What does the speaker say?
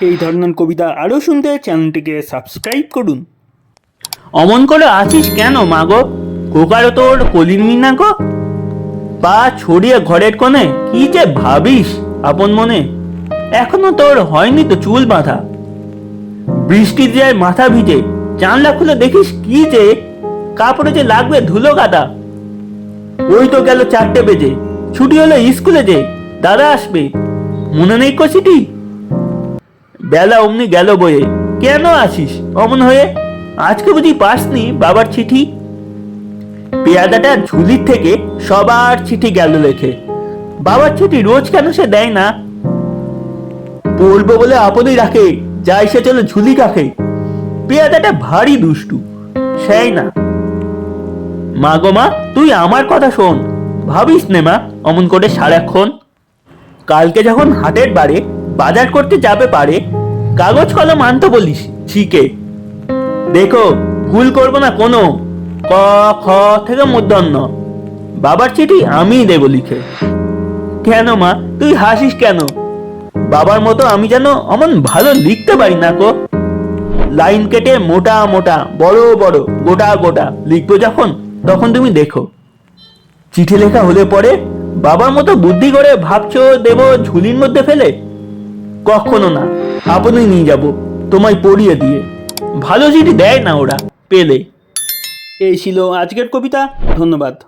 এই ধরনের কবিতা আরও শুনতে চ্যানেলটিকে সাবস্ক্রাইব করুন। অমন করে আছিস কেন মা গো? কোকারও তোর কলিনি না গো? পা ছড়িয়ে ঘরের কোণে, কি যে ভাবিস আপন মনে? এখনও তোর হয়নি তো চুল বাঁধা। বৃষ্টি যায় মাথা ভিজে, জানলা খুলে দেখিস কি যে কাপড়ে যে লাগবে ধুলো কাদা ওই তো গেল চারটে বেজে, ছুটি হলো স্কুলে যে, দাদা আসবে। মনে নেই কষিটি বেলা অমনি গেল বয়ে। কেন আসিস অমন হয়ে? আজকে বুঝি পাসনি বাবার চিঠি? পেয়াদাটা ঝুলির থেকে সবার চিঠি গেল লেখে। বাবার চিঠি রোজ কেন সে দেয় না? পড়ব বলে আপদই রাখে যা এসে চলে ঝুলি কাখে। পেয়াদাটা ভারী দুষ্টু, সেই না। মা গো মা, তুই আমার কথা শোন। ভাবিস নে মা, অমন করে সারাক্ষণ। কালকে যখন হাটের বারে বাজার করতে যাবে পারে কাগজ কলম আনতে বলিস? শিখে দেখো, ভুল করব না কোনো। ক, খ থেকে মূর্ধন্য বাবার চিঠি আমিই দেব লিখে। কেন মা? তুই হাসিস কেন? বাবার মতো আমি যেন অমন ভালো লিখতে পারি না কো। লাইন কেটে মোটা মোটা, বড় বড়, গোটা গোটা লিখব যখন, তখন তুমি দেখো। চিঠি লেখা হলে পরে বাবার মতো বুদ্ধি করে ভাবছ, দেব, ঝুলির মধ্যে ফেলে? কখনো না। আপনি নিয়ে যাব। তোমায় পড়িয়ে দিয়ে। ভালো চিঠি দেয় না ওরা। পেলে। এই ছিল আজকের কবিতা। ধন্যবাদ।